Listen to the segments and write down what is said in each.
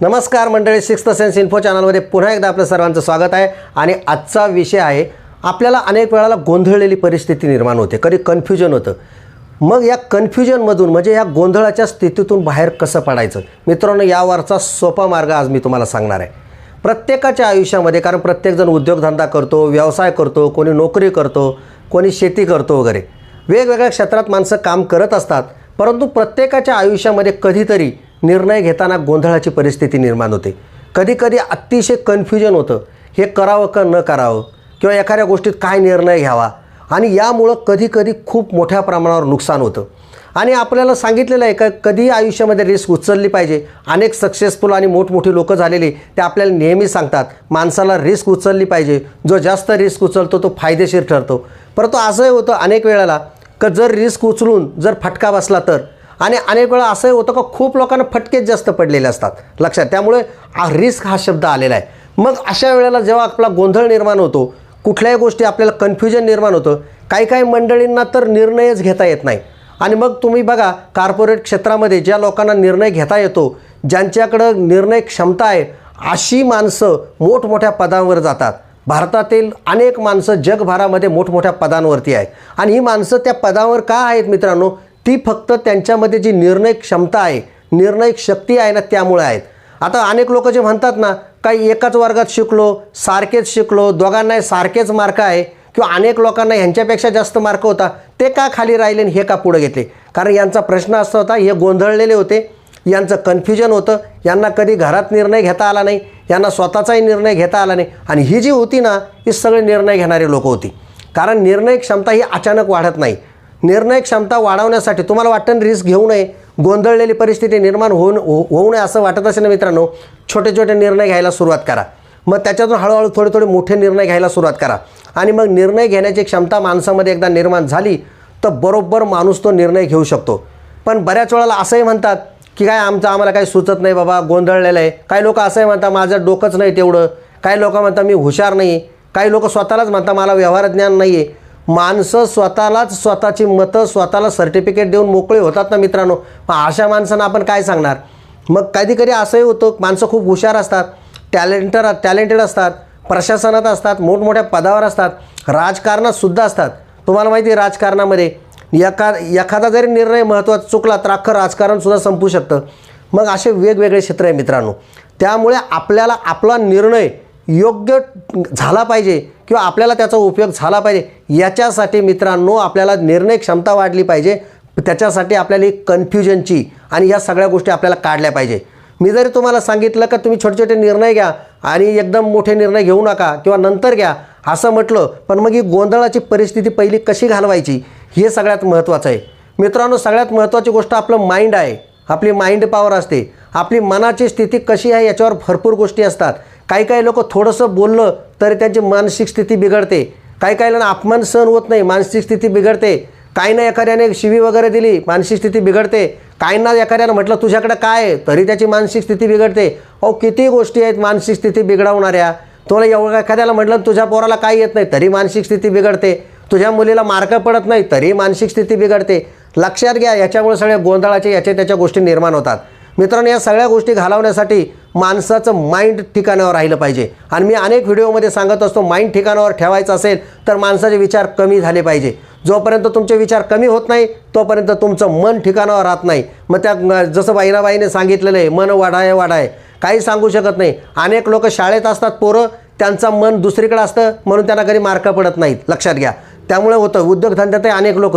नमस्कार मंडळी sixth sense info चॅनलमध्ये पुन्हा एकदा आपलं सर्वांचं स्वागत आहे. आणि आजचा विषय आहे आपल्याला अनेक वेळाला गोंधळलेली परिस्थिती निर्माण होते कधी कन्फ्युजन होतं. मग या कन्फ्युजनमधून म्हणजे या गोंधळाच्या स्थितीतून बाहेर कसं पडायचं? मित्रांनो यावरचा सोपा मार्ग आज मी तुम्हाला सांगणार आहे. प्रत्येकाच्या आयुष्यामध्ये कारण प्रत्येकजण उद्योगधंदा करतो व्यवसाय करतो कोणी नोकरी करतो कोणी शेती करतो वगैरे. वेगवेगळ्या क्षेत्रात माणसं काम करत असतात परंतु प्रत्येकाच्या आयुष्यामध्ये कधीतरी निर्णय घेताना गोंधळाची परिस्थिती निर्माण होते. कधीकधी अतिशय कन्फ्युजन होतं. हे करावं का न करावं? किंवा एखाद्या गोष्टीत काय निर्णय घ्यावा? आणि यामुळं कधीकधी खूप मोठ्या प्रमाणावर नुकसान होतं. आणि आपल्याला सांगितलेलं आहे का कधी आयुष्यामध्ये रिस्क उचलली पाहिजे. अनेक सक्सेसफुल आणि मोठमोठी लोकं झालेली ते आपल्याला नेहमी सांगतात माणसाला रिस्क उचलली पाहिजे. जो जास्त रिस्क उचलतो तो फायदेशीर ठरतो. परंतु असंही होतं अनेक वेळेला का जर रिस्क उचलून जर फटका बसला तर? आणि अनेक वेळा असंही होतं का खूप लोकांना फटकेच जास्त पडलेले असतात. लक्षात त्यामुळे रिस्क हा शब्द आलेला आहे. मग अशा वेळेला जेव्हा आपला गोंधळ निर्माण होतो कुठल्याही गोष्टी आपल्याला कन्फ्युजन निर्माण होतं काही काही मंडळींना तर निर्णयच घेता येत नाही. आणि मग तुम्ही बघा कार्पोरेट क्षेत्रामध्ये ज्या लोकांना निर्णय घेता येतो ज्यांच्याकडं निर्णय क्षमता आहे अशी माणसं मोठमोठ्या पदांवर जातात. भारतातील अनेक माणसं जगभरामध्ये मोठमोठ्या पदांवरती आहेत आणि ही माणसं त्या पदावर का आहेत मित्रांनो? ती फक्त त्यांच्यामध्ये जी निर्णय क्षमता आहे निर्णय शक्ती आहे ना त्यामुळे आहेत. आता अनेक लोक जे म्हणतात ना काही एकाच वर्गात शिकलो सारखेच शिकलो दोघांनाही सारखेच मार्क आहे किंवा अनेक लोकांना ह्यांच्यापेक्षा जास्त मार्क होता ते का खाली राहिले आणि हे का पुढे घेतले? कारण यांचा प्रश्न असा होता हे गोंधळलेले होते यांचं कन्फ्युजन होतं यांना कधी घरात निर्णय घेता आला नाही यांना स्वतःचाही निर्णय घेता आला नाही. आणि ही जी होती ना ही सगळे निर्णय घेणारे लोक होती. कारण निर्णय क्षमता ही अचानक वाढत नाही. निर्णय क्षमता वाढवण्यासाठी तुम्हाला वाटतं रिस्क घेऊ नये? गोंधळलेली परिस्थिती निर्माण होऊन हो होऊ नये असं वाटत असेल ना मित्रांनो? छोटे छोटे निर्णय घ्यायला सुरुवात करा. मग त्याच्यातून हळूहळू थोडे थोडे मोठे निर्णय घ्यायला सुरुवात करा. आणि मग निर्णय घेण्याची क्षमता माणसामध्ये एकदा निर्माण झाली तर बरोबर माणूस तो निर्णय घेऊ शकतो. पण बऱ्याच वेळेला असंही म्हणतात की काय आमचं आम्हाला काही सुचत नाही बाबा गोंधळलेलं आहे. काही लोक असंही म्हणतात माझं डोकंच नाही तेवढं. काही लोक म्हणतात मी हुशार नाही. काही लोक स्वतःलाच म्हणतात मला व्यवहार ज्ञान नाही आहे माणसं स्वतःलाच स्वतःची मतं स्वतःला सर्टिफिकेट देऊन मोकळे होतात ना मित्रांनो? मग अशा माणसांना आपण काय सांगणार? मग कधी कधी असंही होतं माणसं खूप हुशार असतात टॅलेंटर टॅलेंटेड असतात प्रशासनात असतात मोठमोठ्या पदावर असतात राजकारणातसुद्धा असतात. तुम्हाला माहिती आहे राजकारणामध्ये एखा एखादा जरी निर्णय महत्त्वाचा चुकला तर अख्खं राजकारणसुद्धा संपू शकतं. मग असे वेगवेगळे क्षेत्र आहे मित्रांनो. त्यामुळे आपल्याला आपला निर्णय योग्य झाला पाहिजे किंवा आपल्याला त्याचा उपयोग झाला पाहिजे याच्यासाठी मित्रांनो आपल्याला निर्णय क्षमता वाढली पाहिजे. त्याच्यासाठी आपल्याला एक कन्फ्युजनची आणि या सगळ्या गोष्टी आपल्याला काढल्या पाहिजे. मी जरी तुम्हाला सांगितलं का तुम्ही छोटे छोटे निर्णय घ्या आणि एकदम मोठे निर्णय घेऊ नका किंवा नंतर घ्या असं म्हटलं पण मग ही गोंधळाची परिस्थिती पहिली कशी घालवायची हे सगळ्यात महत्त्वाचं आहे. मित्रांनो सगळ्यात महत्त्वाची गोष्ट आपलं माइंड आहे. आपली माइंड पॉवर असते. आपली मनाची स्थिती कशी आहे याच्यावर भरपूर गोष्टी असतात. काही काही लोक थोडंसं बोललं तरी त्यांची मानसिक स्थिती बिघडते. काही काहींना अपमान सहन होत नाही मानसिक स्थिती बिघडते. काही ना एखाद्याने शिवी वगैरे दिली मानसिक स्थिती बिघडते. काहींना एखाद्यानं म्हटलं तुझ्याकडे काय आहे? तरी त्याची मानसिक स्थिती बिघडते. अहो किती गोष्टी आहेत मानसिक स्थिती बिघडवणाऱ्या. तुला एवढं एखाद्याला म्हटलं तुझ्या पोराला काय येत नाही तरी मानसिक स्थिती बिघडते. तुझ्या मुलीला मार्क पडत नाही तरी मानसिक स्थिती बिघडते. लक्षात घ्या याच्यामुळे सगळ्या गोंधळाचे याच्या त्याच्या गोष्टी निर्माण होतात. मित्रांनो या सगळ्या गोष्टी घालवण्यासाठी माणसाचं माइंड ठिकाणावर राहिलं पाहिजे. आणि मी अनेक व्हिडिओमध्ये सांगत असतो माइंड ठिकाणावर ठेवायचं असेल तर माणसाचे विचार कमी झाले पाहिजे. जोपर्यंत तुमचे विचार कमी होत नाही तोपर्यंत तुमचं मन ठिकाणावर राहत नाही. मग त्या जसं बाईनाबाईने सांगितलेलं आहे मन वाढाय वाढाय. काही सांगू शकत नाही. अनेक लोक शाळेत असतात पोरं त्यांचं मन दुसरीकडे असतं म्हणून त्यांना कधी मार्क पडत नाहीत. लक्षात घ्या. त्यामुळे होतं उद्योगधंद्यातही अनेक लोक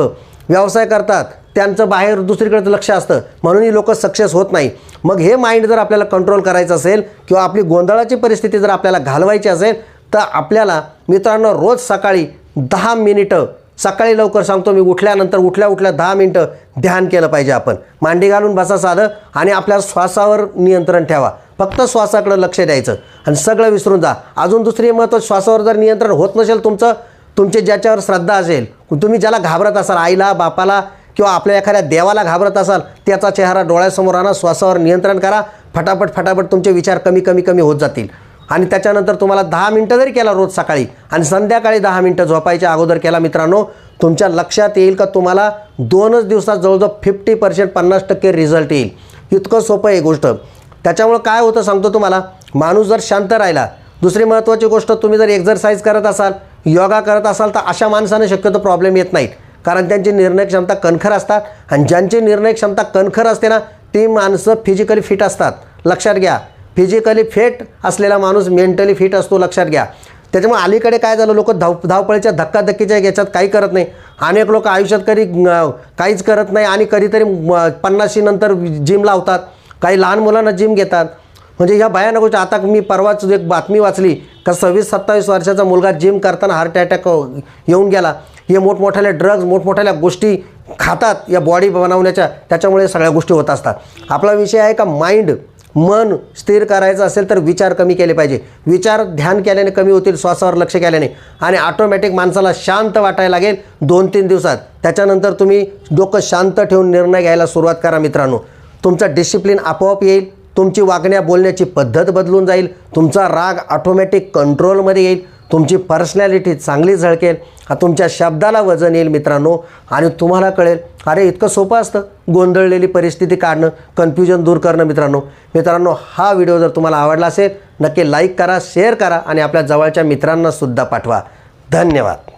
व्यवसाय करतात त्यांचं बाहेर दुसरीकडे लक्ष असतं. म्हणून ही लोक सक्सेस होत नाही. मग हे माइंड जर आपल्याला कंट्रोल करायचं असेल किंवा आपली गोंधळाची परिस्थिती जर आपल्याला घालवायची असेल तर आपल्याला मित्रांनो रोज सकाळी दहा मिनिटं सकाळी लवकर सांगतो मी उठल्यानंतर उठल्या उठल्या दहा मिनटं ध्यान केलं पाहिजे आपण. मांडी घालून बसा साधं आणि आपल्या श्वासावर नियंत्रण ठेवा. फक्त श्वासाकडं लक्ष द्यायचं. आणि सगळं विसरून जा. अजून दुसरी महत्त्व श्वासावर जर नियंत्रण होत नसेल तुमचं तुमचे ज्याच्यावर श्रद्धा असेल तुम्ही ज्याला घाबरत असाल आईला बापाला किंवा आपल्या एखाद्या देवाला घाबरत असाल त्याचा चेहरा डोळ्यासमोर आणा श्वासावर नियंत्रण करा. फटाफट फटाफट तुमचे विचार कमी कमी कमी होत जातील. आणि त्याच्यानंतर तुम्हाला दहा मिनटं जरी केला रोज सकाळी आणि संध्याकाळी दहा मिनटं झोपायच्या अगोदर केला मित्रांनो तुमच्या लक्षात येईल का तुम्हाला दोनच दिवसात जवळजवळ फिफ्टी पर्सेंट पन्नास टक्के रिझल्ट येईल. इतकं सोपं आहे गोष्ट. त्याच्यामुळं काय होतं सांगतो तुम्हाला माणूस जर शांत राहिला दुसरी महत्त्वाची गोष्ट तुम्ही जर एक्झरसाईज करत असाल योगा करत असाल तर अशा माणसाने शक्यतो प्रॉब्लेम येत नाहीत. कारण त्यांची निर्णय क्षमता कणखर असतात. आणि ज्यांची निर्णय क्षमता कणखर असते ना ती माणसं फिजिकली फिट असतात. लक्षात घ्या. फिजिकली फिट असलेला माणूस मेंटली फिट असतो लक्षात घ्या. त्याच्यामुळे अलीकडे काय झालं लोक धाव धावपळीच्या धक्काधक्कीच्या याच्यात काही करत नाही. अनेक लोक आयुष्यात कधी काहीच करत नाही आणि कधीतरी म, पन्नाशी नंतर जिम लावतात. काही लहान मुलांना जिम घेतात. म्हणजे ह्या भयानक गोष्टी. आता मी परवाच एक बातमी वाचली. का सव्वीस सत्तावीस वर्षाचा मुलगा जिम करताना हार्ट हो, अटॅक येऊन गेला. हे मोठमोठ्याल्या ड्रग्ज मोठमोठ्याल्या गोष्टी खातात या बॉडी बनवण्याच्या त्याच्यामुळे सगळ्या गोष्टी होत असतात. आपला विषय आहे का माइंड मन स्थिर करायचं असेल तर विचार कमी केले पाहिजे. विचार ध्यान केल्याने कमी होतील श्वासावर लक्ष केल्याने. आणि ऑटोमॅटिक माणसाला शांत वाटायला लागेल दोन तीन दिवसात. त्याच्यानंतर तुम्ही डोकं शांत ठेवून निर्णय घ्यायला सुरुवात करा मित्रांनो. तुमचा डिसिप्लिन आपोआप येईल तुमची वागण्या बोलण्याची पद्धत बदलून जाईल तुमचा राग ऑटोमॅटिक कंट्रोलमध्ये येईल. तुमची पर्सनॅलिटी चांगली झळकेल. हा तुमच्या शब्दाला वजन येईल मित्रांनो. आणि तुम्हाला कळेल अरे इतकं सोपं असतं गोंधळलेली परिस्थिती काढणं कन्फ्युजन दूर करणं मित्रांनो. मित्रांनो हा व्हिडिओ जर तुम्हाला आवडला असेल नक्की लाईक करा शेअर करा आणि आपल्या जवळच्या मित्रांनासुद्धा पाठवा. धन्यवाद.